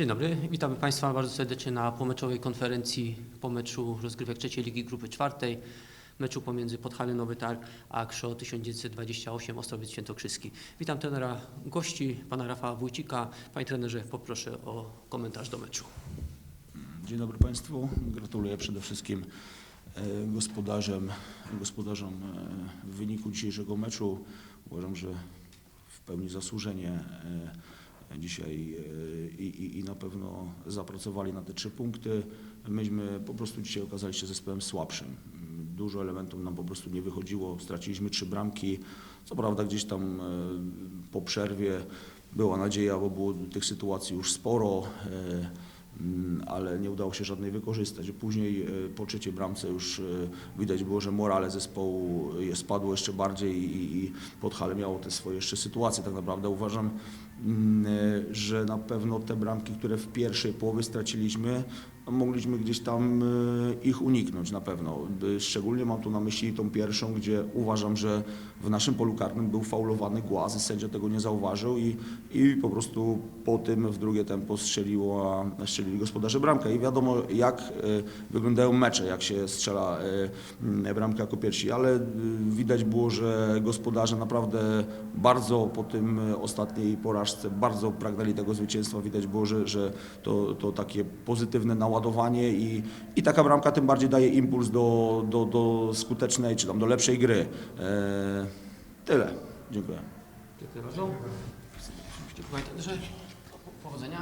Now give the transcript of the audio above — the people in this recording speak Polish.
Dzień dobry, witamy Państwa bardzo serdecznie na pomeczowej konferencji po meczu rozgrywek trzeciej Ligi Grupy Czwartej, meczu pomiędzy Podhalem Nowy Targ a KSZO 1928 Ostrowiec Świętokrzyski. Witam trenera gości, pana Rafała Wójcika. Panie trenerze, poproszę o komentarz do meczu. Dzień dobry Państwu. Gratuluję przede wszystkim e, gospodarzom, gospodarzom e, wyniku dzisiejszego meczu. Uważam, że w pełni zasłużenie e, dzisiaj e, i, i, i na pewno zapracowali na te trzy punkty. Myśmy po prostu dzisiaj okazali się zespołem słabszym. Dużo elementów nam po prostu nie wychodziło. Straciliśmy trzy bramki. Co prawda gdzieś tam e, po przerwie była nadzieja, bo było tych sytuacji już sporo. E, Mm, ale nie udało się żadnej wykorzystać. Później e, po trzeciej bramce już e, widać było, że morale zespołu je spadło jeszcze bardziej i, i Podhale miało te swoje jeszcze sytuacje. Tak naprawdę uważam, mm, e, że na pewno te bramki, które w pierwszej połowie straciliśmy, no, mogliśmy gdzieś tam e, ich uniknąć na pewno. E, Szczególnie mam tu na myśli tą pierwszą, gdzie uważam, że w naszym polu karnym był faulowany głaz, sędzia tego nie zauważył i, i po prostu po tym w drugie tempo strzeliło, strzelili gospodarze bramkę. I wiadomo jak e, wyglądają mecze, jak się strzela e, bramkę jako pierwsi, ale widać było, że gospodarze naprawdę bardzo po tym ostatniej porażce bardzo pragnęli tego zwycięstwa. Widać było, że, że to, to takie pozytywne naładowanie i, i taka bramka tym bardziej daje impuls do, do, do skutecznej czy tam do lepszej gry. E, tyle. Dziękuję. Dziękuję bardzo. Trenerze, powodzenia.